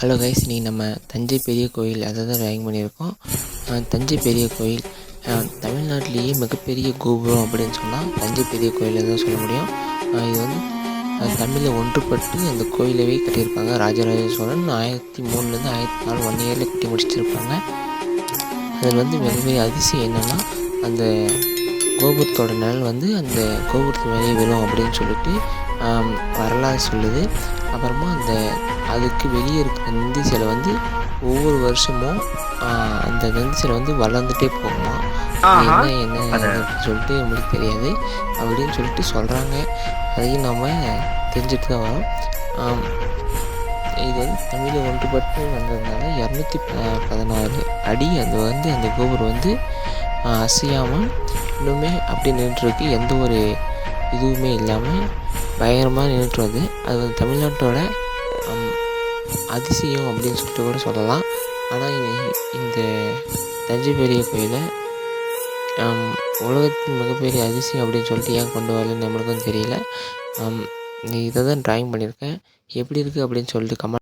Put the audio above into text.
Hello guys இன்றைக்கி நம்ம தஞ்சை பெரிய கோயில் அதை தான் ட்ராயிங் பண்ணியிருக்கோம். தஞ்சை பெரிய கோயில். தமிழ்நாட்டிலேயே மிகப்பெரிய கோபுரம் அப்படின்னு சொன்னால் தஞ்சை பெரிய கோயில் தான் சொல்ல முடியும். இது வந்து தமிழில் ஒன்றுபட்டு அந்த கோயிலவே கட்டியிருப்பாங்க. ராஜராஜ சோழன் ஆயிரத்தி மூணுலேருந்து ஆயிரத்தி நாலு ஒன் இயரில் கட்டி முடிச்சிருப்பாங்க. அதில் வந்து மிகப்பெரிய அதிசயம் என்னென்னா அந்த கோபுரத்தோட நிழல் வந்து அந்த கோபுரத்து மேலே விழும் அப்படின்னு சொல்லிட்டு வரலாறு சொல்லுது. அப்புறமா அந்த அதுக்கு வெளியே இருக்கிற நந்தி சிலை வந்து ஒவ்வொரு வருஷமும் அந்த நந்தி சிலை வந்து வளர்ந்துட்டே போகுமா. என்ன என்ன அப்படின்னு சொல்லிட்டு நம்மளுக்கு தெரியாது. அப்படின்னு சொல்லிட்டு சொல்கிறாங்க அதையும் நம்ம தெரிஞ்சுட்டு தான் வரோம். இது வந்து தமிழில் ஒன்றுபட்டு வந்ததுனால இரநூத்தி பதினாறு அடி அது வந்து அந்த கோபுரம் வந்து அசையாமல் இன்னுமே அப்படி நின்றுருக்கு. எந்த ஒரு இதுவுமே இல்லாமல் பயங்கரமாக நின்றுட்டு வருது அது வந்து தமிழ்நாட்டோட அதிசயம் அப்படின்னு சொல்லிட்டு கூட சொல்லலாம். ஆனால் இந்த தஞ்சை பெரிய கோயிலை உலகத்தின் மிகப்பெரிய அதிசயம் அப்படின்னு சொல்லிட்டு ஏன் கொண்டு வரலன்னு நம்மளுக்கும் தெரியல. இதை தான் ட்ராயிங் பண்ணியிருக்கேன். எப்படி இருக்குது அப்படின்னு சொல்லிட்டு கமெண்ட்